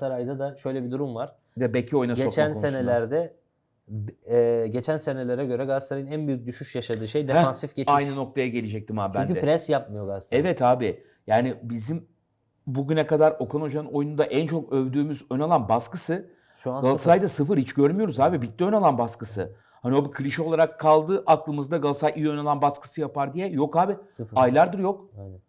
Galatasaray'da da şöyle bir durum var. De beki oyuna Geçen senelerde e, geçen senelere göre Galatasaray'ın en büyük düşüş yaşadığı şey defansif geçiş. Aynı noktaya gelecektim abi ben Çünkü de. pres yapmıyor Galatasaray. Evet abi. Yani bizim bugüne kadar Okan Hoca'nın oyununda en çok övdüğümüz ön alan baskısı Şu an Galatasaray'da sıfır hiç görmüyoruz abi. Bitti ön alan baskısı. Hani o bir klişe olarak kaldı aklımızda Galatasaray iyi ön alan baskısı yapar diye. Yok abi. sıfır. Aylardır yok. Aynen.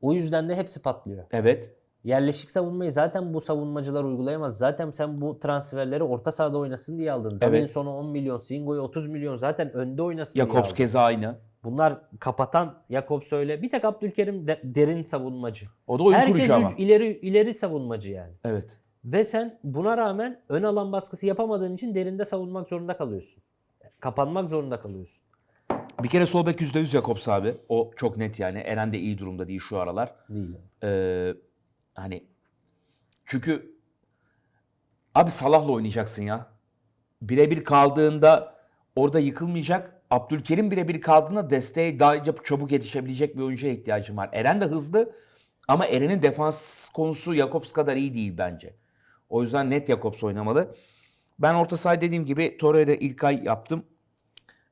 O yüzden de hepsi patlıyor. Evet. Yerleşik savunmayı zaten bu savunmacılar uygulayamaz. Zaten sen bu transferleri orta sahada oynasın diye aldın. Evet. Davinson'a 10 milyon, Singo'ya 30 milyon zaten önde oynasın diye Jakobs aldın. keza aynı. Bunlar kapatan Jakobs öyle. Bir tek Abdülkerim de- derin savunmacı. O da oyun Herkes kurucu ama. üç- ileri ileri savunmacı yani. Evet. Ve sen buna rağmen ön alan baskısı yapamadığın için derinde savunmak zorunda kalıyorsun. Kapanmak zorunda kalıyorsun. Bir kere sol bek %100 Jakobs abi. O çok net yani. Eren de iyi durumda değil şu aralar. Değil. Ee, hani çünkü abi Salah'la oynayacaksın ya. Birebir kaldığında orada yıkılmayacak. Abdülkerim birebir kaldığında desteğe daha çabuk yetişebilecek bir oyuncuya ihtiyacım var. Eren de hızlı ama Eren'in defans konusu Jakobs kadar iyi değil bence. O yüzden net Jakobs oynamalı. Ben orta saha dediğim gibi Torreira ilk ay yaptım.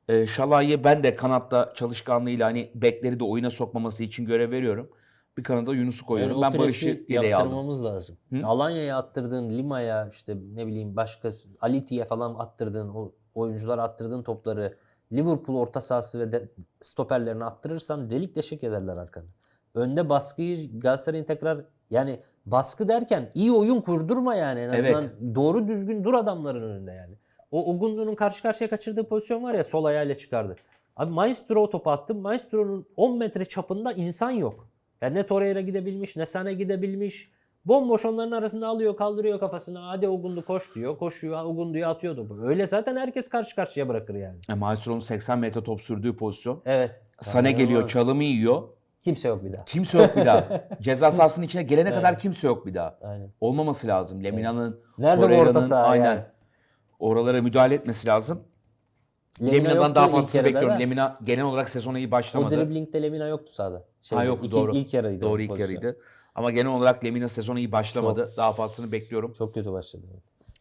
Ee, Şalay'ı ben de kanatta çalışkanlığıyla hani bekleri de oyuna sokmaması için görev veriyorum. Bir kanada Yunus'u koyuyorum. Yani ben Barış'ı presi yedeğe aldım. yaptırmamız lazım. Hı? Alanya'ya attırdığın, Lima'ya işte ne bileyim başka Aliti'ye falan attırdığın o oyuncular attırdığın topları Liverpool orta sahası ve de, stoperlerine attırırsan delik deşik ederler arkanı. Önde baskıyı Galatasaray'ın tekrar yani baskı derken iyi oyun kurdurma yani en azından doğru düzgün dur adamların önünde yani. O Ogundu'nun karşı karşıya kaçırdığı pozisyon var ya sol ayağıyla çıkardı. Abi Maestro topu attı. Maestro'nun 10 metre çapında insan yok. Yani ne Torreira gidebilmiş ne Sane gidebilmiş. Bomboş onların arasında alıyor kaldırıyor kafasını. Hadi Ogundu koş diyor. Koşuyor Ogundu'ya atıyor topu. Öyle zaten herkes karşı karşıya bırakır yani. E, Maestro'nun 80 metre top sürdüğü pozisyon. Evet. Sane Yani geliyor, çalımı yiyor. Kimse yok bir daha. Kimse yok bir daha. Ceza sahasının içine gelene Evet. kadar kimse yok bir daha. Aynen. Olmaması lazım. Lemina'nın, Nerede bu orta saha aynen yani? oralara müdahale etmesi lazım. Lemina Lemina'dan daha fazlasını bekliyorum. da. Lemina genel olarak sezona iyi O başlamadı. driblingde Lemina yoktu sahada. Şeyde, ha yok iki- doğru. İlk yarıydı. Doğru ilk pozisyon. yarıydı. Ama genel olarak Lemina sezona iyi başlamadı. Daha fazlasını bekliyorum. Çok kötü başladı.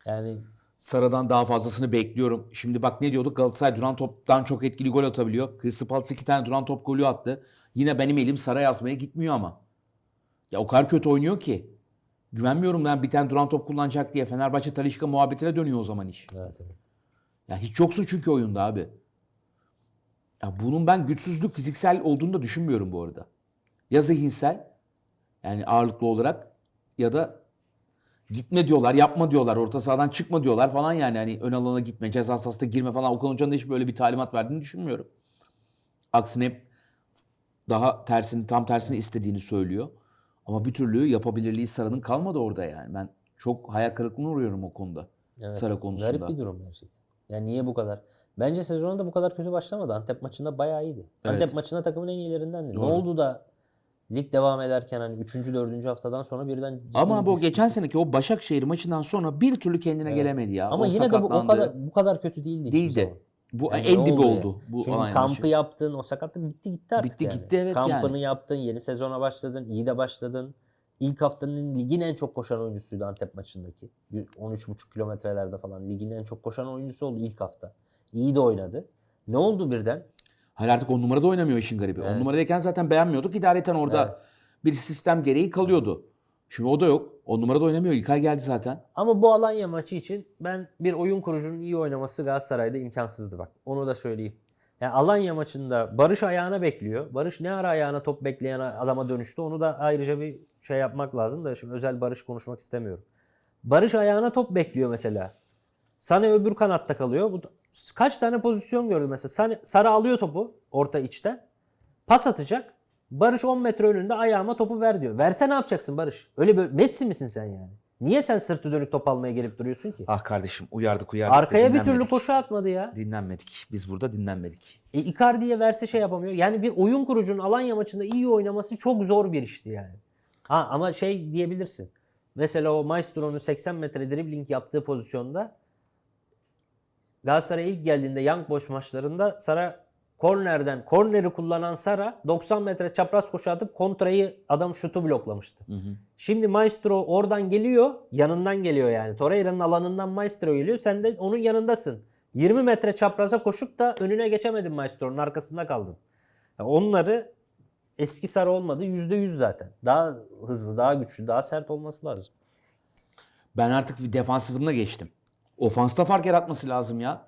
Yani Sara'dan daha fazlasını bekliyorum. Şimdi bak ne diyorduk? Galatasaray duran toptan çok etkili gol atabiliyor. Crystal Palace iki tane duran top golü attı. Yine benim elim Sara yazmaya gitmiyor ama. Ya o kadar kötü oynuyor ki. Güvenmiyorum ben bir tane duran top kullanacak diye. Fenerbahçe Talişka muhabbetine dönüyor o zaman iş. evet, evet. Ya hiç yoksun çünkü oyunda abi. Ya bunun ben güçsüzlük fiziksel olduğunu da düşünmüyorum bu arada. Ya zihinsel yani ağırlıklı olarak ya da gitme diyorlar, yapma diyorlar, orta sahadan çıkma diyorlar falan yani hani ön alana gitme, ceza sahasına girme falan. Okan Hoca'nın da hiç böyle bir talimat verdiğini düşünmüyorum. Aksine hep daha tersini, tam tersini istediğini söylüyor. Ama bir türlü yapabilirliği Sara'nın kalmadı orada yani. Ben çok hayal kırıklığına uğruyorum o konuda. Evet. Sara konusunda. Garip bir durum gerçekten. Yani niye bu kadar? Bence sezonun da bu kadar kötü başlamadı. Antep maçında bayağı iyiydi. Evet. Antep maçında takımın en iyilerindendi. Doğru. Ne oldu da lig devam ederken hani 3. 4. haftadan sonra birden Ama bu düşüş. geçen seneki o Başakşehir maçından sonra bir türlü kendine Evet. gelemedi ya. ama O yine de bu o kadar bu kadar kötü değildi. Değildi. Bu Yani en dibi oldu oldu bu Çünkü kampı maçı. yaptın, o sakatlık bitti gitti artık Bitti yani. gitti, evet Kampını yani. yaptın, yeni sezona başladın, iyi de başladın. İlk haftanın ligin en çok koşan oyuncusuydu Antep maçındaki. 13,5 kilometrelerde falan ligin en çok koşan oyuncusu oldu ilk hafta. İyi de oynadı. Ne oldu birden? Hayır artık on numarada oynamıyor işin garibi. Evet. On numaradayken zaten beğenmiyorduk. İdareten orada Evet. bir sistem gereği kalıyordu. Şimdi o da yok. On numarada oynamıyor. İlkay geldi zaten. Ama bu Alanya maçı için ben bir oyun kurucunun iyi oynaması Galatasaray'da imkansızdı bak. Onu da söyleyeyim. Yani Alanya maçında Barış ayağına bekliyor. Barış ne ara ayağına top bekleyen adama dönüştü. Onu da ayrıca bir şey yapmak lazım da şimdi özel Barış konuşmak istemiyorum. Barış ayağına top bekliyor mesela. Sane öbür kanatta kalıyor. Bu kaç tane pozisyon gördü mesela. Sarı alıyor topu orta içten. Pas atacak. Barış 10 metre önünde ayağıma topu ver diyor. Verse ne yapacaksın Barış? Öyle böyle Messi misin sen yani? Niye sen sırtı dönük top almaya gelip duruyorsun ki? Ah kardeşim uyardık uyardık. Arkaya bir türlü koşu atmadı ya. Dinlenmedik. Biz burada dinlenmedik. E, Icardi'ye verse şey yapamıyor. Yani bir oyun kurucunun Alanya maçında iyi oynaması çok zor bir işti yani. Ha ama şey diyebilirsin. Mesela o Maestro'nun 80 metre dribbling yaptığı pozisyonda Galatasaray ilk geldiğinde Young Boys maçlarında Sara kornerden korneri kullanan Sara 90 metre çapraz koşu atıp kontrayı adam şutu bloklamıştı. Şimdi Maestro oradan geliyor, yanından geliyor yani. Torreira'nın alanından Maestro geliyor. Sen de onun yanındasın. 20 metre çapraza koşup da önüne geçemedin Maestro'nun arkasında kaldın. Onları eski Sara olmadı %100 zaten. Daha hızlı, daha güçlü, daha sert olması lazım. Ben artık bir defansifine geçtim. Ofansta fark yaratması lazım ya.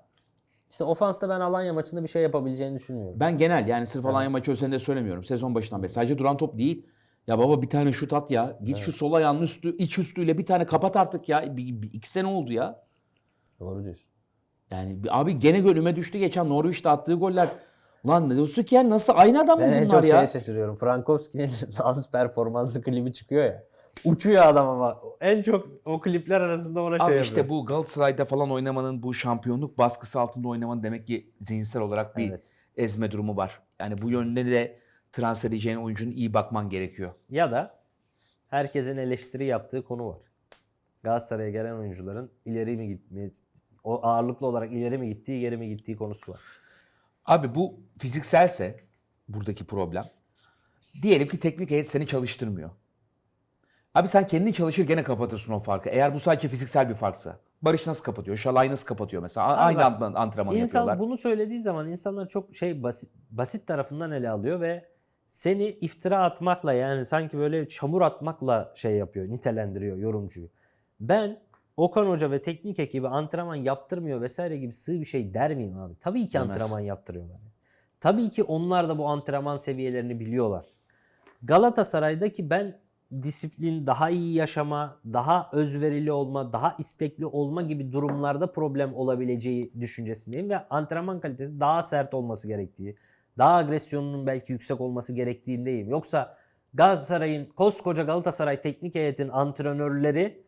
İşte ofansta ben Alanya maçında bir şey yapabileceğini düşünmüyorum. Ben genel yani sırf Alanya maçı özelinde söylemiyorum. Sezon başından beri. Sadece duran top değil. Ya baba bir tane şut at ya. Git şu sol ayağının üstü, iç üstüyle bir tane kapat artık ya. Bir, bir- iki sene oldu ya. Doğru diyorsun. Yani bir- abi gene gönlüme düştü geçen Norwich'te attığı goller. Lan ne diyorsun ki ya nasıl aynı adam mı Ben en bunlar çok ya? şeye şaşırıyorum. Frankowski'nin Lens performansı klibi çıkıyor ya. Uçuyor adam ama. En çok o klipler arasında ona şey Abi yapıyor. işte bu Galatasaray'da falan oynamanın bu şampiyonluk baskısı altında oynamanın demek ki zihinsel olarak bir Evet. ezme durumu var. Yani bu yönde de transfer edeceğin oyuncunun iyi bakman gerekiyor. Ya da herkesin eleştiri yaptığı konu var. Galatasaray'a gelen oyuncuların ileri mi gitmeye, o ağırlıklı olarak ileri mi gittiği, geri mi gittiği konusu var. Abi bu fizikselse buradaki problem. Diyelim ki teknik heyet seni çalıştırmıyor. Abi sen kendin çalışır gene kapatırsın o farkı. Eğer bu sadece fiziksel bir farksa. Barış nasıl kapatıyor? Şalay nasıl kapatıyor mesela? A- Aynı bak, antrenman, antrenman İnsan yapıyorlar. bunu söylediği zaman insanlar çok şey basit, basit tarafından ele alıyor ve seni iftira atmakla yani sanki böyle çamur atmakla şey yapıyor, nitelendiriyor yorumcuyu. Ben Okan Hoca ve teknik ekibi antrenman yaptırmıyor vesaire gibi sığ bir şey der miyim abi? Tabii ki Demez. antrenman yaptırıyorlar. Tabii ki onlar da bu antrenman seviyelerini biliyorlar. Galatasaray'daki ben disiplin, daha iyi yaşama, daha özverili olma, daha istekli olma gibi durumlarda problem olabileceği düşüncesindeyim ve antrenman kalitesi daha sert olması gerektiği, daha agresyonunun belki yüksek olması gerektiğindeyim. Yoksa Galatasaray'ın koskoca Galatasaray teknik heyetin antrenörleri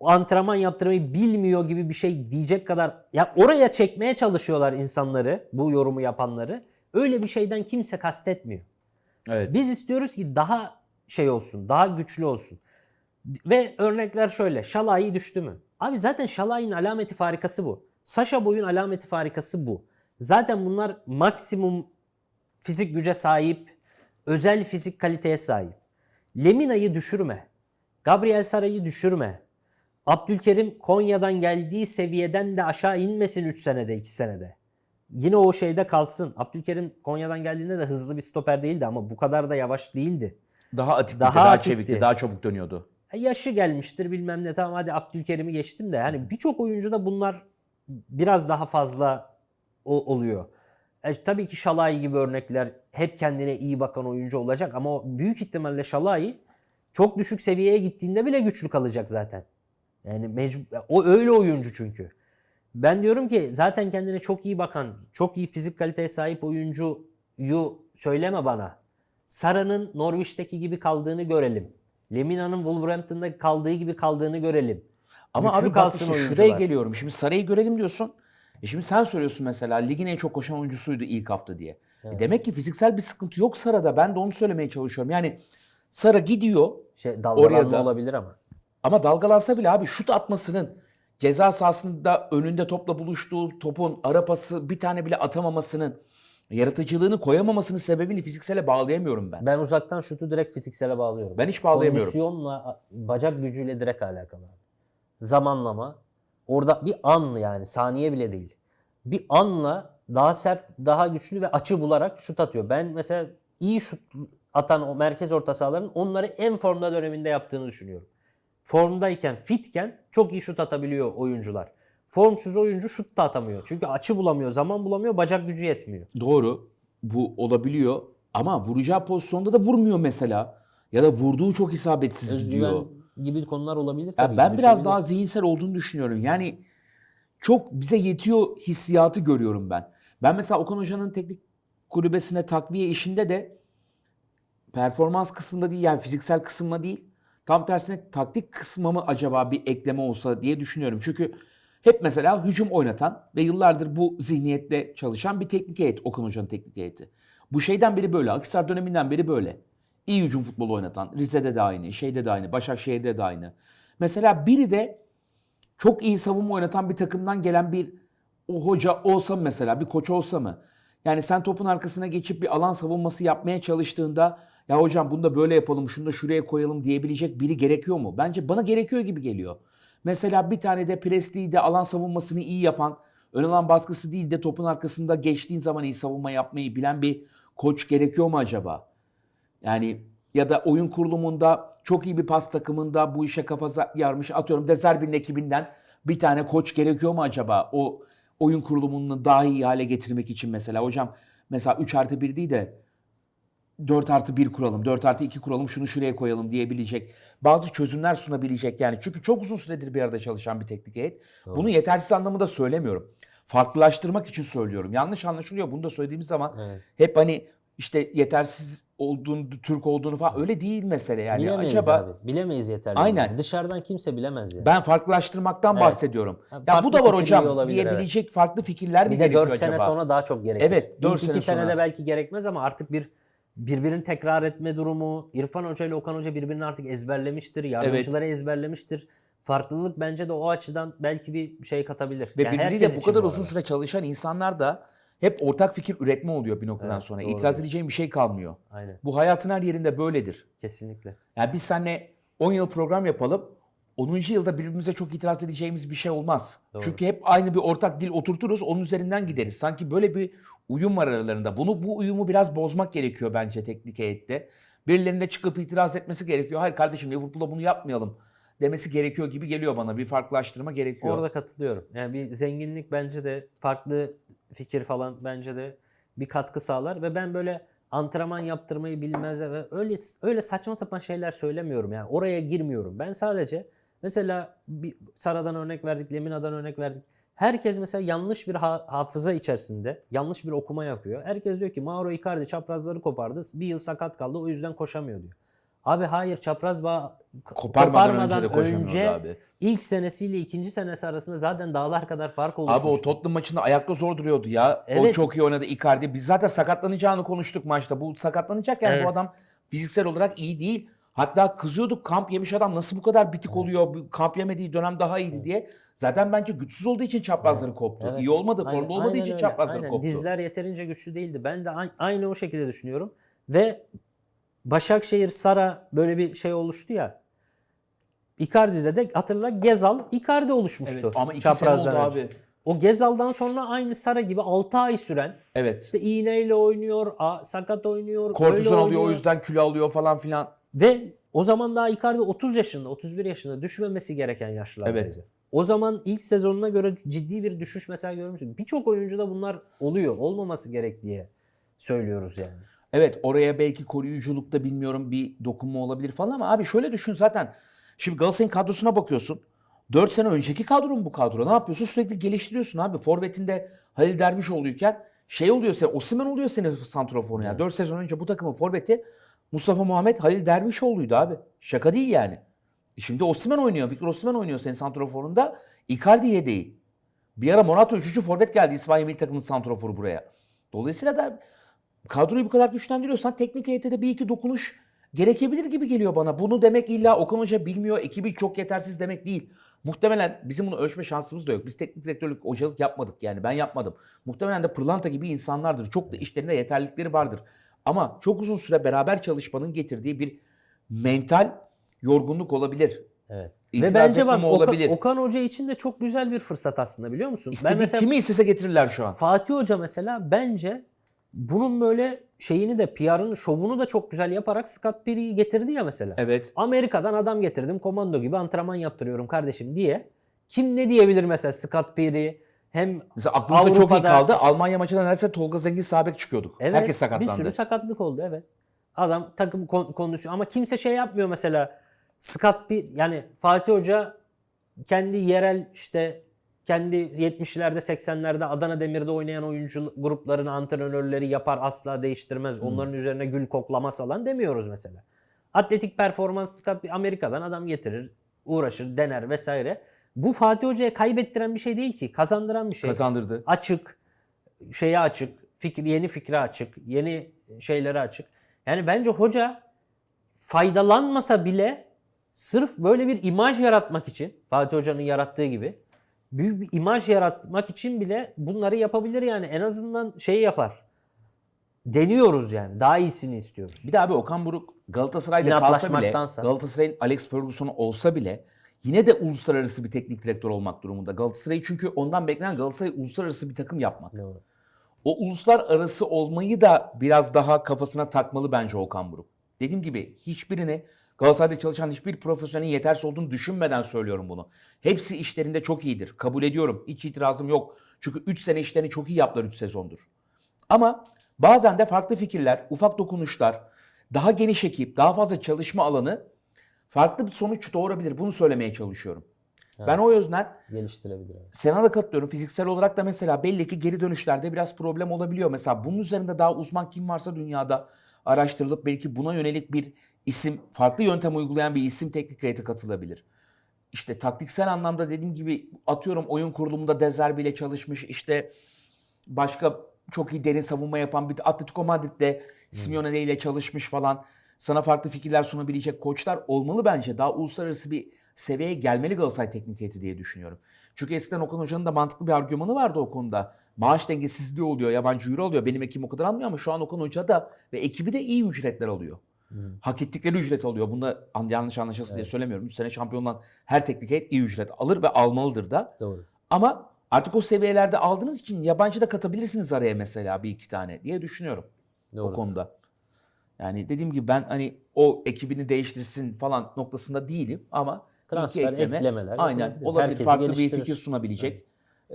o antrenman yaptırmayı bilmiyor gibi bir şey diyecek kadar ya oraya çekmeye çalışıyorlar insanları, bu yorumu yapanları. Öyle bir şeyden kimse kastetmiyor. Evet. Biz istiyoruz ki daha şey olsun, daha güçlü olsun. Ve örnekler şöyle. Şalai düştü mü? Abi zaten Şalai'nin alameti farikası bu. Sasha Boy'un alameti farikası bu. Zaten bunlar maksimum fizik güce sahip, özel fizik kaliteye sahip. Lemina'yı düşürme. Gabriel Saray'ı düşürme. Abdülkerim Konya'dan geldiği seviyeden de aşağı inmesin 3 senede 2 senede. Yine o şeyde kalsın. Abdülkerim Konya'dan geldiğinde de hızlı bir stoper değildi ama bu kadar da yavaş değildi. Daha atikti, Daha daha, atikti. çevikti, daha çabuk dönüyordu. Yaşı gelmiştir bilmem ne tamam hadi Abdülkerim'i geçtim de hani birçok oyuncuda bunlar biraz daha fazla oluyor. E, tabii ki Şalay gibi örnekler hep kendine iyi bakan oyuncu olacak ama o büyük ihtimalle Şalay çok düşük seviyeye gittiğinde bile güçlü kalacak zaten. Yani mecbur, o öyle oyuncu çünkü. Ben diyorum ki zaten kendine çok iyi bakan, çok iyi fizik kaliteye sahip oyuncuyu söyleme bana. Sara'nın Norwich'teki gibi kaldığını görelim. Lemina'nın Wolverhampton'da kaldığı gibi kaldığını görelim. Ama Güçlü abi kalsın işte oyuncular. şuraya geliyorum. Şimdi Saray'ı görelim diyorsun. E şimdi sen söylüyorsun mesela ligin en çok koşan oyuncusuydu ilk hafta diye. E demek ki fiziksel bir sıkıntı yok Sara'da. Ben de onu söylemeye çalışıyorum. Yani Sara gidiyor Şey, dalgalanma da- olabilir ama. ama dalgalansa bile abi şut atmasının ceza sahasında önünde topla buluştuğu topun ara pası bir tane bile atamamasının yaratıcılığını koyamamasının sebebini fiziksele bağlayamıyorum ben. Ben uzaktan şutu direkt fiziksele bağlıyorum. Ben hiç bağlayamıyorum. Kondisyonla, bacak gücüyle direkt alakalı. Zamanlama. Orada bir an yani saniye bile değil. Bir anla daha sert, daha güçlü ve açı bularak şut atıyor. Ben mesela iyi şut atan o merkez orta sahaların onları en formda döneminde yaptığını düşünüyorum. Formdayken, fitken çok iyi şut atabiliyor oyuncular. Formsuz oyuncu şut da atamıyor. Çünkü açı bulamıyor, zaman bulamıyor, bacak gücü yetmiyor. Doğru. Bu olabiliyor. Ama vuracağı pozisyonda da vurmuyor mesela. Ya da vurduğu çok isabetsiz Özgüven gidiyor. gibi konular olabilir Ya tabii. ben biraz daha zihinsel olduğunu düşünüyorum. Yani çok bize yetiyor hissiyatı görüyorum ben. Ben mesela Okan Hoca'nın teknik kulübesine takviye işinde de performans kısmında değil yani fiziksel kısmında değil. Tam tersine taktik kısmı mı acaba bir ekleme olsa diye düşünüyorum. Çünkü hep mesela hücum oynatan ve yıllardır bu zihniyetle çalışan bir teknik heyet Okan Hoca'nın teknik heyeti. Bu şeyden beri böyle. Akhisar döneminden beri böyle. İyi hücum futbolu oynatan. Rize'de de aynı, şeyde de aynı, Başakşehir'de de aynı. Mesela biri de çok iyi savunma oynatan bir takımdan gelen bir o hoca olsa mesela, bir koç olsa mı? Yani sen topun arkasına geçip bir alan savunması yapmaya çalıştığında ya hocam bunu da böyle yapalım, şunu da şuraya koyalım diyebilecek biri gerekiyor mu? Bence bana gerekiyor gibi geliyor. Mesela bir tane de presliği de alan savunmasını iyi yapan, ön alan baskısı değil de topun arkasında geçtiğin zaman iyi savunma yapmayı bilen bir koç gerekiyor mu acaba? Yani ya da oyun kurulumunda çok iyi bir pas takımında bu işe kafa yarmış atıyorum Dezerbi'nin ekibinden bir tane koç gerekiyor mu acaba? O oyun kurulumunu daha iyi hale getirmek için mesela. Hocam mesela 3 artı 1 değil de 4 artı 1 kuralım, 4 artı 2 kuralım, şunu şuraya koyalım diyebilecek. Bazı çözümler sunabilecek yani. Çünkü çok uzun süredir bir arada çalışan bir teknik heyet. Bunu yetersiz anlamında söylemiyorum. Farklılaştırmak için söylüyorum. Yanlış anlaşılıyor. Bunu da söylediğimiz zaman Evet. hep hani işte yetersiz olduğunu, Türk olduğunu falan öyle değil mesele yani. Bilemeyiz Acaba abi. Bilemeyiz yeterli. Aynen. Yani. Dışarıdan kimse bilemez yani. ben farklılaştırmaktan Evet. bahsediyorum. Ya bu da var hocam olabilir, diyebilecek farklı fikirler mi bir de gerekiyor 4 sene acaba? sonra daha çok gerekir. Evet, dört İlk sene iki senede sonra. belki gerekmez ama artık bir birbirini tekrar etme durumu. İrfan Hoca ile Okan Hoca birbirini artık ezberlemiştir. Yardımcıları ezberlemiştir. Farklılık bence de o açıdan belki bir şey katabilir. Ve Yani birbiriyle bu kadar bu uzun süre çalışan insanlar da hep ortak fikir üretme oluyor bir noktadan Evet, sonra. doğru İtiraz edeceğim bir şey kalmıyor. Aynen. Bu hayatın her yerinde böyledir. Kesinlikle. Yani biz seninle 10 yıl program yapalım. 10. yılda birbirimize çok itiraz edeceğimiz bir şey olmaz. Doğru. Çünkü hep aynı bir ortak dil oturturuz, onun üzerinden gideriz. Sanki böyle bir uyum var aralarında. Bunu bu uyumu biraz bozmak gerekiyor bence teknik heyette. Birilerinin de çıkıp itiraz etmesi gerekiyor. Hayır kardeşim Liverpool'a bunu yapmayalım demesi gerekiyor gibi geliyor bana. Bir farklılaştırma gerekiyor. Orada katılıyorum. Yani bir zenginlik bence de farklı fikir falan bence de bir katkı sağlar ve ben böyle antrenman yaptırmayı bilmez ve öyle öyle saçma sapan şeyler söylemiyorum yani oraya girmiyorum. Ben sadece mesela bir Sara'dan örnek verdik, Lemina'dan örnek verdik. Herkes mesela yanlış bir ha- hafıza içerisinde yanlış bir okuma yapıyor. Herkes diyor ki Mauro Icardi çaprazları kopardı. Bir yıl sakat kaldı o yüzden koşamıyor diyor. Abi hayır çapraz bağ Koparmadan, önce de önce abi. İlk senesiyle ikinci senesi arasında zaten dağlar kadar fark oluşmuştu. Abi o Tottenham maçında ayakta zor duruyordu ya. O Evet. çok iyi oynadı Icardi. Biz zaten sakatlanacağını konuştuk maçta. Bu sakatlanacak yani Evet. bu adam fiziksel olarak iyi değil. Hatta kızıyorduk kamp yemiş adam nasıl bu kadar bitik oluyor? Kamp yemediği dönem daha iyiydi diye. Zaten bence güçsüz olduğu için çaprazları koptu. Evet. İyi olmadı, Aynen- formda olmadığı aynen için öyle. çaprazları Aynen. koptu. Dizler yeterince güçlü değildi. Ben de aynı o şekilde düşünüyorum. Ve Başakşehir Sara böyle bir şey oluştu ya. Icardi'de de hatırla Gezal Icardi oluşmuştu. Evet, ama iki sene oldu çaprazdan önce. abi. O Gezal'dan sonra aynı Sara gibi 6 ay süren Evet. işte iğneyle oynuyor, sakat oynuyor, Kortizon alıyor oynuyor. o yüzden kilo alıyor falan filan. Ve o zaman daha Icardi 30 yaşında, 31 yaşında düşmemesi gereken yaşlardaydı. Evet. O zaman ilk sezonuna göre ciddi bir düşüş mesela görmüştük. Birçok oyuncuda bunlar oluyor. Olmaması gerek diye söylüyoruz yani. Evet oraya belki koruyuculukta bilmiyorum bir dokunma olabilir falan ama abi şöyle düşün zaten. Şimdi Galatasaray'ın kadrosuna bakıyorsun. 4 sene önceki kadro mu bu kadro? Ne yapıyorsun? Sürekli geliştiriyorsun abi. Forvet'inde Halil Dervişoğlu'yken şey oluyor sen Osimhen oluyor senin santraforun ya. 4 sezon önce bu takımın forveti Mustafa Muhammed Halil Dervişoğlu'ydu abi. Şaka değil yani. E Şimdi Osimhen oynuyor. Victor Osimhen oynuyor senin santraforunda. Icardi yedeği. Bir ara Monato 3. forvet geldi İspanya milli takımının santraforu buraya. Dolayısıyla da kadroyu bu kadar güçlendiriyorsan teknik heyete de bir iki dokunuş gerekebilir gibi geliyor bana. Bunu demek illa Okan Hoca bilmiyor, ekibi çok yetersiz demek değil. Muhtemelen bizim bunu ölçme şansımız da yok. Biz teknik direktörlük, hocalık yapmadık yani ben yapmadım. Muhtemelen de pırlanta gibi insanlardır. Çok da işlerinde yeterlilikleri vardır. Ama çok uzun süre beraber çalışmanın getirdiği bir mental yorgunluk olabilir. Evet. İtiraz Ve bence bak Okan, olabilir. Okan Hoca için de çok güzel bir fırsat aslında biliyor musun? İstediği kimi istese getirirler şu an. Fatih Hoca mesela bence bunun böyle şeyini de PR'ını, şovunu da çok güzel yaparak Scott Perry'i getirdi ya mesela. Evet. Amerika'dan adam getirdim komando gibi antrenman yaptırıyorum kardeşim diye. Kim ne diyebilir mesela Scott Perry hem Mesela aklımızda çok iyi Avrupa'da- kaldı. Almanya maçında neredeyse Tolga Zengin sabek çıkıyorduk. evet, Herkes bir sakatlandı. sürü sakatlık oldu evet. Adam takım kon- kondisyon ama kimse şey yapmıyor mesela Scott Perry yani Fatih Hoca kendi yerel işte kendi 70'lerde 80'lerde Adana Demir'de oynayan oyuncu grupların antrenörleri yapar asla değiştirmez. Onların üzerine gül koklamaz falan demiyoruz mesela. Atletik performans Scott Perry- Amerika'dan adam getirir, uğraşır, dener vesaire. Bu Fatih Hoca'ya kaybettiren bir şey değil ki, kazandıran bir şey. Kazandırdı. Açık, şeye açık, fikir yeni fikre açık, yeni şeylere açık. Yani bence hoca faydalanmasa bile sırf böyle bir imaj yaratmak için Fatih Hoca'nın yarattığı gibi büyük bir imaj yaratmak için bile bunları yapabilir yani en azından şeyi yapar. deniyoruz yani. Daha iyisini istiyoruz. Bir de abi Okan Buruk Galatasaray'da kalsa bile. Galatasaray'ın Alex Ferguson olsa bile yine de uluslararası bir teknik direktör olmak durumunda. Galatasaray çünkü ondan beklenen Galatasaray uluslararası bir takım yapmak. Doğru. O uluslararası olmayı da biraz daha kafasına takmalı bence Okan Buruk. Dediğim gibi hiçbirini Galatasaray'da çalışan hiçbir profesyonelin yetersiz olduğunu düşünmeden söylüyorum bunu. Hepsi işlerinde çok iyidir. Kabul ediyorum. Hiç itirazım yok. Çünkü 3 sene işlerini çok iyi yaptılar 3 sezondur. Ama bazen de farklı fikirler, ufak dokunuşlar, daha geniş ekip, daha fazla çalışma alanı farklı bir sonuç doğurabilir. Bunu söylemeye çalışıyorum. Ben o yüzden Geliştirebilir. Sana da katılıyorum. Fiziksel olarak da mesela belli ki geri dönüşlerde biraz problem olabiliyor. Mesela bunun üzerinde daha uzman kim varsa dünyada araştırılıp belki buna yönelik bir isim, farklı yöntem uygulayan bir isim teknik heyete katılabilir. İşte taktiksel anlamda dediğim gibi atıyorum oyun kurulumunda Dezer bile çalışmış. İşte başka çok iyi derin savunma yapan bir Atletico Madrid'de Simeone ile çalışmış falan. Sana farklı fikirler sunabilecek koçlar olmalı bence. Daha uluslararası bir seviyeye gelmeli Galatasaray teknik heyeti diye düşünüyorum. Çünkü eskiden Okan Hoca'nın da mantıklı bir argümanı vardı o konuda. Maaş dengesizliği oluyor, yabancı euro alıyor. Benim ekibim o kadar almıyor ama şu an Okan Hoca da ve ekibi de iyi ücretler alıyor. Hak ettikleri ücret alıyor. Bunda an- yanlış anlaşılsın diye söylemiyorum. 3 sene şampiyondan her teknik heyet iyi ücret alır ve almalıdır da. Doğru. Ama artık o seviyelerde aldığınız için yabancı da katabilirsiniz araya mesela bir iki tane diye düşünüyorum Doğru. o konuda. Yani dediğim gibi ben hani o ekibini değiştirsin falan noktasında değilim ama Transfer, eklemeler aynen olabilir. Herkesi Farklı bir fikir sunabilecek,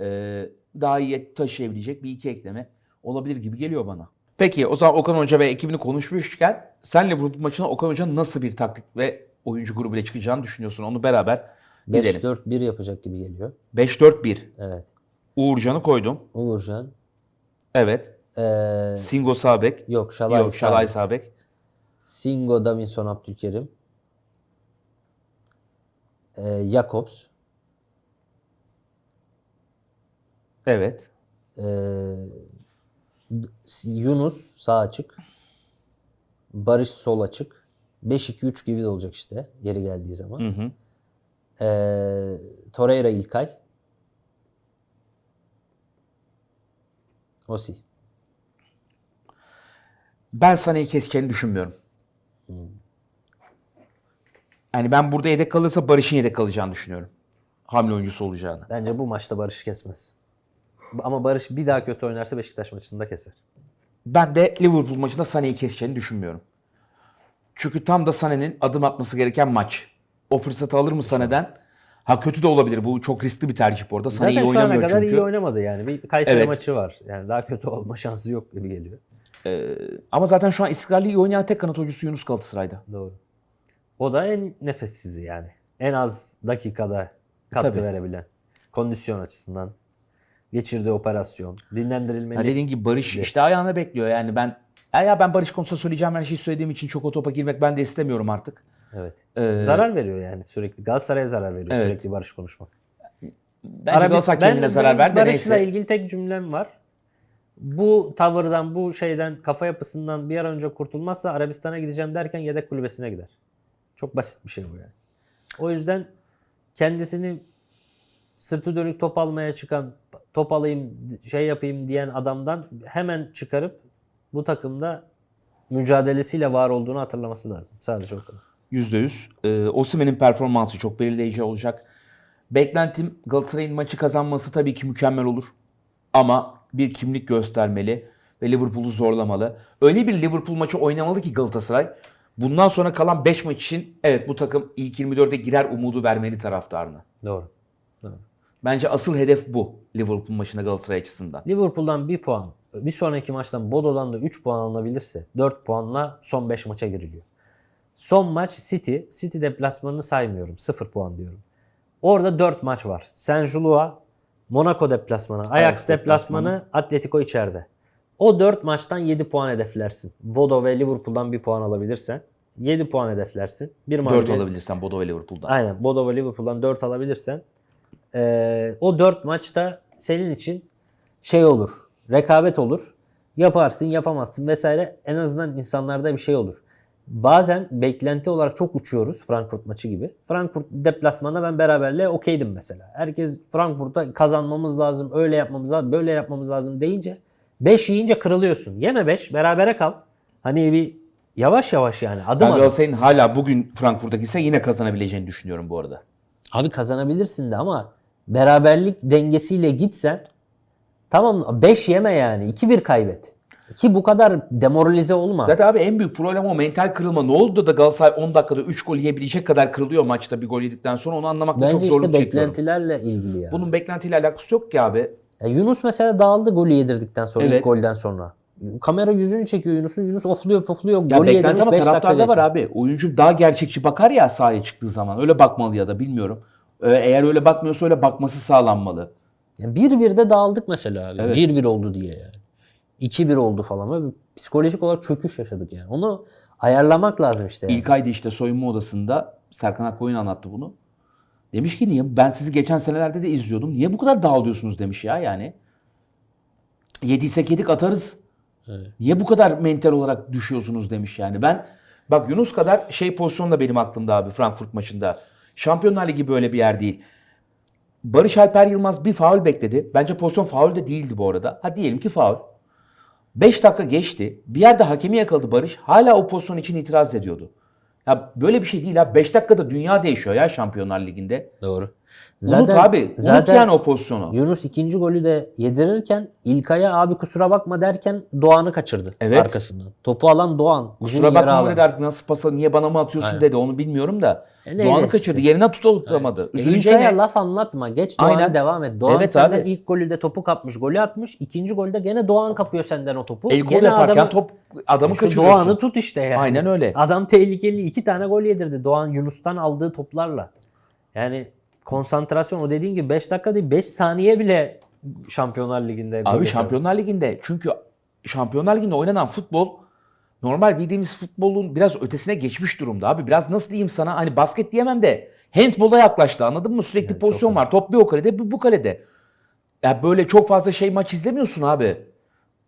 e, daha iyi taşıyabilecek bir iki ekleme olabilir gibi geliyor bana. Peki o zaman Okan Hoca ve ekibini konuşmuşken sen Liverpool maçına Okan Hoca'nın nasıl bir taktik ve oyuncu grubuyla çıkacağını düşünüyorsun? Onu beraber gidelim. 5-4-1 yapacak gibi geliyor. 5-4-1. Evet. Uğurcan'ı koydum. Uğurcan. Evet. Ee, Singo Sabek. yok Şalay. Yok Şalay Sabek. Singo, Davinson, Abdülkerim. Ee, Jakobs. Evet. Ee, Yunus sağ açık. Barış sol açık. 5-2-3 gibi de olacak işte yeri geldiği zaman. Hı hı. Ee, Torreira İlkay. Osi. Ben Sané'yi keseceğini düşünmüyorum. Yani ben burada yedek kalırsa Barış'ın yedek kalacağını düşünüyorum. Hamle oyuncusu olacağını. Bence bu maçta Barış kesmez. Ama Barış bir daha kötü oynarsa Beşiktaş maçında keser. Ben de Liverpool maçında Sané'yi keseceğini düşünmüyorum. Çünkü tam da Sané'nin adım atması gereken maç. O fırsatı alır mı Sané'den? Ha kötü de olabilir. Bu çok riskli bir tercih bu arada. Sané iyi Zaten şu ana oynamıyor kadar çünkü. iyi oynamadı yani. Bir Kayseri Evet. maçı var. Yani daha kötü olma şansı yok gibi geliyor. Ama zaten şu an istikrarlı iyi oynayan tek kanat oyuncusu Yunus Galatasaray'da. Doğru. O da en nefessizi yani. En az dakikada katkı Tabii. verebilen. Kondisyon açısından. Geçirdiği operasyon. Dinlendirilmeli. Ha dediğin gibi Barış işte ayağına bekliyor. Yani ben ya, ben Barış konusunda söyleyeceğim her şeyi söylediğim için çok o topa girmek ben de istemiyorum artık. Evet. Ee, zarar veriyor yani sürekli. Galatasaray'a zarar veriyor Evet. sürekli Barış konuşmak. Bence Arabis- Galatasaray ben- zarar verdi. Barış'la Neyse. ilgili tek cümlem var. Bu tavırdan, bu şeyden, kafa yapısından bir an önce kurtulmazsa Arabistan'a gideceğim derken yedek kulübesine gider. Çok basit bir şey bu yani. O yüzden kendisini sırtı dönük top almaya çıkan, top alayım, şey yapayım diyen adamdan hemen çıkarıp bu takımda mücadelesiyle var olduğunu hatırlaması lazım. Sadece o kadar. %100. Ee, Osimhen'in performansı çok belirleyici olacak. Beklentim Galatasaray'ın maçı kazanması tabii ki mükemmel olur. Ama bir kimlik göstermeli ve Liverpool'u zorlamalı. Öyle bir Liverpool maçı oynamalı ki Galatasaray bundan sonra kalan 5 maç için evet bu takım ilk 24'e girer umudu vermeli taraftarına. Doğru. Doğru. Bence asıl hedef bu Liverpool maçında Galatasaray açısından. Liverpool'dan bir puan, bir sonraki maçtan Bodo'dan da 3 puan alınabilirse 4 puanla son 5 maça giriliyor. Son maç City. City deplasmanını saymıyorum. 0 puan diyorum. Orada 4 maç var. Gilloise, Monaco deplasmanı, Ajax, deplasmanı, deplasmanı. Atletico içeride. O 4 maçtan 7 puan hedeflersin. Bodo ve Liverpool'dan 1 puan alabilirsen 7 puan hedeflersin. Bir 4 mağlubiyet- alabilirsen Bodo ve Liverpool'dan. Aynen. Bodo ve Liverpool'dan 4 alabilirsen eee, o 4 maçta senin için şey olur. Rekabet olur. Yaparsın yapamazsın vesaire. En azından insanlarda bir şey olur. Bazen beklenti olarak çok uçuyoruz Frankfurt maçı gibi. Frankfurt deplasmanda ben beraberle okeydim mesela. Herkes Frankfurt'a kazanmamız lazım, öyle yapmamız lazım, böyle yapmamız lazım deyince 5 yiyince kırılıyorsun. Yeme 5 berabere kal. Hani bir yavaş yavaş yani adım Ben adım. Galatasaray'ın hala bugün Frankfurt'a gitse yine kazanabileceğini düşünüyorum bu arada. Abi kazanabilirsin de ama beraberlik dengesiyle gitsen tamam 5 yeme yani 2-1 kaybet. Ki bu kadar demoralize olma. Zaten abi en büyük problem o mental kırılma. Ne oldu da Galatasaray 10 dakikada 3 gol yiyebilecek kadar kırılıyor maçta bir gol yedikten sonra onu anlamakta çok Bence zorluk işte çekiyorum. beklentilerle ilgili ya. Bunun beklentiyle alakası yok ki abi. Ya Yunus mesela dağıldı golü yedirdikten sonra Evet. ilk golden sonra. Kamera yüzünü çekiyor Yunus'un. Yunus ofluyor pofluyor. Ya golü beklenti ama 5 dakika taraftarda var abi. Oyuncu daha gerçekçi bakar ya sahaya çıktığı zaman. Öyle bakmalı ya da bilmiyorum. Ee, Eğer öyle bakmıyorsa öyle bakması sağlanmalı. Ya 1-1'de dağıldık mesela abi. Evet. 1-1 oldu diye yani. 2-1 oldu falan. Böyle psikolojik olarak çöküş yaşadık yani. Onu ayarlamak lazım işte. Yani. İlk ayda işte soyunma odasında Serkan Akkoyun anlattı bunu. Demiş ki niye? Ben sizi geçen senelerde de izliyordum. Niye bu kadar dağılıyorsunuz demiş ya yani. Yediysek yedik atarız. Niye bu kadar mental olarak düşüyorsunuz demiş yani. Ben bak Yunus kadar şey pozisyon da benim aklımda abi Frankfurt maçında. Şampiyonlar Ligi böyle bir yer değil. Barış Alper Yılmaz bir faul bekledi. Bence pozisyon faul de değildi bu arada. Ha diyelim ki faul. 5 dakika geçti. Bir yerde hakemi yakaladı Barış. Hala o pozisyon için itiraz ediyordu. Ya böyle bir şey değil ha. 5 dakikada dünya değişiyor ya Şampiyonlar Ligi'nde. Doğru. Unut abi. unut yani o pozisyonu. Yunus ikinci golü de yedirirken İlkay'a abi kusura bakma derken Doğan'ı kaçırdı Evet. arkasından. Topu alan Doğan. Kusura bakma alan. dedi artık nasıl pasa niye bana mı atıyorsun Aynen. dedi onu bilmiyorum da. E Doğan'ı işte. kaçırdı. Yerine tutamadı. E, İlkay'a laf anlatma. Geç Doğan'a Aynen. devam et. Doğan Evet senden abi. ilk golü de topu kapmış. Golü atmış. İkinci golde gene Doğan kapıyor senden o topu. El Gene yaparken adamı- top adamı Şu kaçırıyorsun. Doğan'ı tut işte yani. Aynen öyle. Adam tehlikeli. iki tane gol yedirdi Doğan Yunus'tan aldığı toplarla. Yani konsantrasyon o dediğin gibi 5 dakika değil 5 saniye bile Şampiyonlar Ligi'nde. Abi yesen. Şampiyonlar Ligi'nde çünkü Şampiyonlar Ligi'nde oynanan futbol normal bildiğimiz futbolun biraz ötesine geçmiş durumda abi. Biraz nasıl diyeyim sana hani basket diyemem de handbola yaklaştı anladın mı? Sürekli Evet, pozisyon var. Top bir o kalede bir bu kalede. Ya böyle çok fazla şey maç izlemiyorsun abi.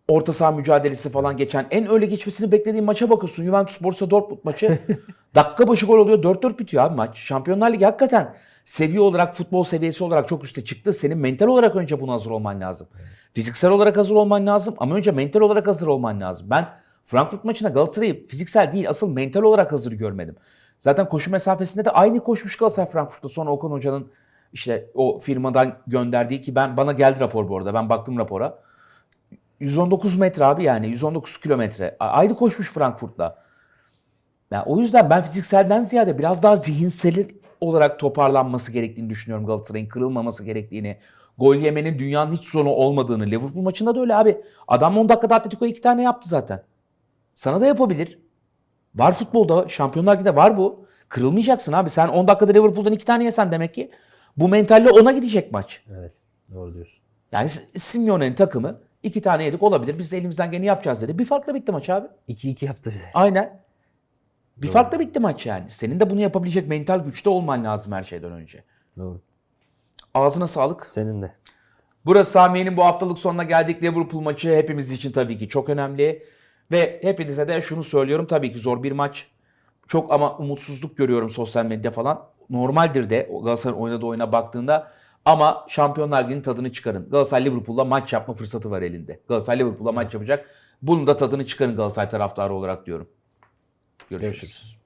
Orta saha mücadelesi falan geçen en öyle geçmesini beklediğin maça bakıyorsun. Juventus Borussia Dortmund maçı. dakika başı gol oluyor. 4-4 bitiyor abi maç. Şampiyonlar Ligi hakikaten seviye olarak futbol seviyesi olarak çok üste çıktı. Senin mental olarak önce buna hazır olman lazım. Fiziksel olarak hazır olman lazım ama önce mental olarak hazır olman lazım. Ben Frankfurt maçına Galatasaray'ı fiziksel değil asıl mental olarak hazır görmedim. Zaten koşu mesafesinde de aynı koşmuş Galatasaray Frankfurt'ta. Sonra Okan Hoca'nın işte o firmadan gönderdiği ki ben bana geldi rapor bu arada. Ben baktım rapora. 119 metre abi yani 119 kilometre. A- Ayrı koşmuş Frankfurt'la. Yani o yüzden ben fizikselden ziyade biraz daha zihinsel olarak toparlanması gerektiğini düşünüyorum Galatasaray'ın kırılmaması gerektiğini. Gol yemenin dünyanın hiç sonu olmadığını. Liverpool maçında da öyle abi. Adam 10 dakikada Atletico iki tane yaptı zaten. Sana da yapabilir. Var futbolda, Şampiyonlar Ligi'nde var bu. Kırılmayacaksın abi. Sen 10 dakikada Liverpool'dan iki tane yesen demek ki bu mentalle ona gidecek maç. Evet. Doğru diyorsun. Yani Simeone'nin takımı iki tane yedik olabilir. Biz de elimizden geleni yapacağız dedi. Bir farkla bitti maç abi. 2-2 yaptı bize. Aynen. Bir Doğru. farkla bitti maç yani. Senin de bunu yapabilecek mental güçte olman lazım her şeyden önce. Doğru. Ağzına sağlık. Senin de. Burası Samiye'nin bu haftalık sonuna geldik. Liverpool maçı hepimiz için tabii ki çok önemli. Ve hepinize de şunu söylüyorum. Tabii ki zor bir maç. Çok ama umutsuzluk görüyorum sosyal medyada falan. Normaldir de Galatasaray'ın oynadığı oyuna baktığında. Ama Şampiyonlar Ligi'nin tadını çıkarın. Galatasaray Liverpool'la maç yapma fırsatı var elinde. Galatasaray Liverpool'la maç yapacak. Bunun da tadını çıkarın Galatasaray taraftarı olarak diyorum. Görüşürüz. Görüşürüz.